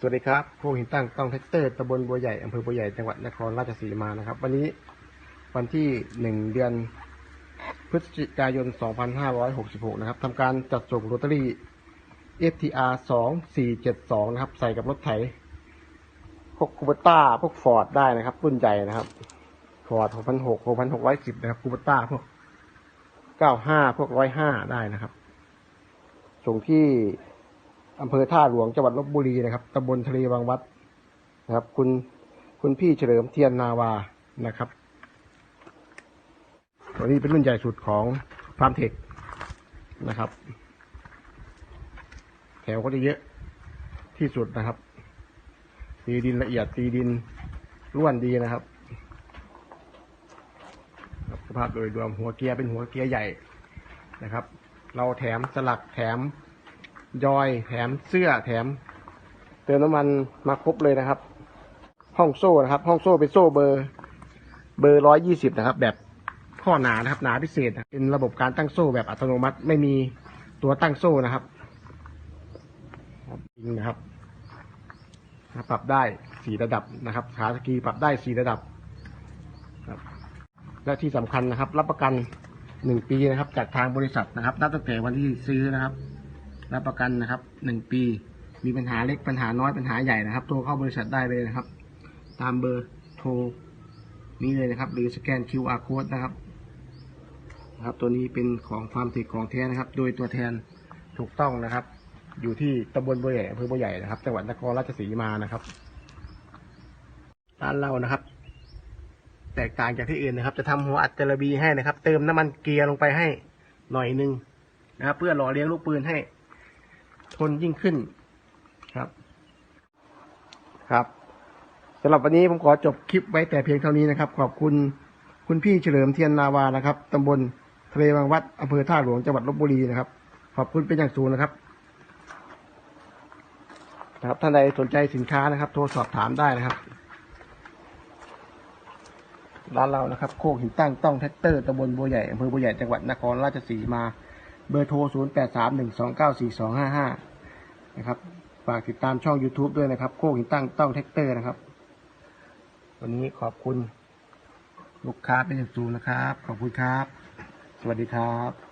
สวัสดีครับพวกหินตั้งต้องแท็กเตอร์ตำบลบัวใหญ่อำเภอบัวใหญ่จังหวัดนครราชสีมานะครับ วันนี้วันที่หนึ่งเดือนพฤศจิกายน 2566 นะครับทำการจัดส่งลอตเตอรี่ FTR 2472 นะครับ ใส่กับรถไถพวกคูเบต้าพวกฟอร์ดได้นะครับ รุ่นใหญ่นะครับฟอร์ด6,600 6,610 นะครับคูเบต้าพวก 95 พวก 105 ได้นะครับ ส่งที่ อำเภอท่าหลวงจังหวัดลบบุรีนะครับตำบลทะเลวังวัดนะครับ คุณคุณพี่เฉลิมเทียนนาวานะครับตัวนี้เป็นรุ่นใหญ่สุดของฟาร์มเทคนะครับ แถวก็จะเยอะที่สุดนะครับ ตีดินละเอียดตีดินร่วนดีนะครับครับสภาพโดยรวมหัวเกียร์เป็นหัวเกียร์ใหญ่นะครับ เราแถมสลักแถม ยอยแถมเสื้อแถม เติมน้ำมันมาครบเลยนะครับ ห้องโซ่นะครับ ห้องโซ่เป็นโซ่เบอร์ เบอร์ร้อยยี่สิบนะครับ แบบข้อหนานะครับ หนาพิเศษนะเป็นระบบการตั้งโซ่แบบอัตโนมัติไม่มีตัวตั้งโซ่นะครับจริงนะครับปรับได้สี่ระดับนะครับขาสกีปรับได้สี่ระดับครับและที่สำคัญนะครับ รับประกันหนึ่งปีนะครับจากทางบริษัทนะครับนับตั้งแต่วันที่ซื้อนะครับ รับประกันนะครับหนึ่งปี มีปัญหาเล็กปัญหาน้อยปัญหาใหญ่นะครับโทรเข้าบริษัทได้เลยนะครับ ตามเบอร์โทรนี้เลยนะครับ หรือสแกน QR code นะครับนะครับ ตัวนี้เป็นของฟาร์มเทคของแท้นะครับ โดยตัวแทนถูกต้องนะครับ อยู่ที่ตำบลบัวใหญ่อำเภอบัวใหญ่นะครับจังหวัดนครราชสีมานะครับร้านเรานะครับ แตกต่างจากที่อื่นนะครับ จะทำหัวอัดจระบีให้นะครับ เติมน้ำมันเกียร์ลงไปให้หน่อยนึงนะครับ เพื่อหล่อเลี้ยงลูกปืนให้ ทนยิ่งขึ้นครับครับสำหรับวันนี้ผมขอจบคลิปไว้แต่เพียงเท่านี้นะครับ ขอบคุณคุณพี่เฉลิมเทียนนาวานะครับตำบลทะเลบางวัดอำเภอท่าหลวงจังหวัดลบบุรีนะครับ ขอบคุณเป็นอย่างสูงนะครับนะครับท่านใดสนใจสินค้านะครับ โทรสอบถามได้นะครับ ร้านเรานะครับ โคกหินตั้งต้องแท็กเตอร์ตำบลบัวใหญ่อำเภอบัวใหญ่จังหวัดนครราชสีมา เบอร์โทร 0 8 3 1 2 9 4 2 5 5 นะครับ ฝากติดตามช่อง YouTube ด้วยนะครับ โคกหินตั้งต้องแท็กเตอร์นะครับ วันนี้ขอบคุณ ลูกค้าเป็นอย่างสูงนะครับ ขอบคุณครับ สวัสดีครับ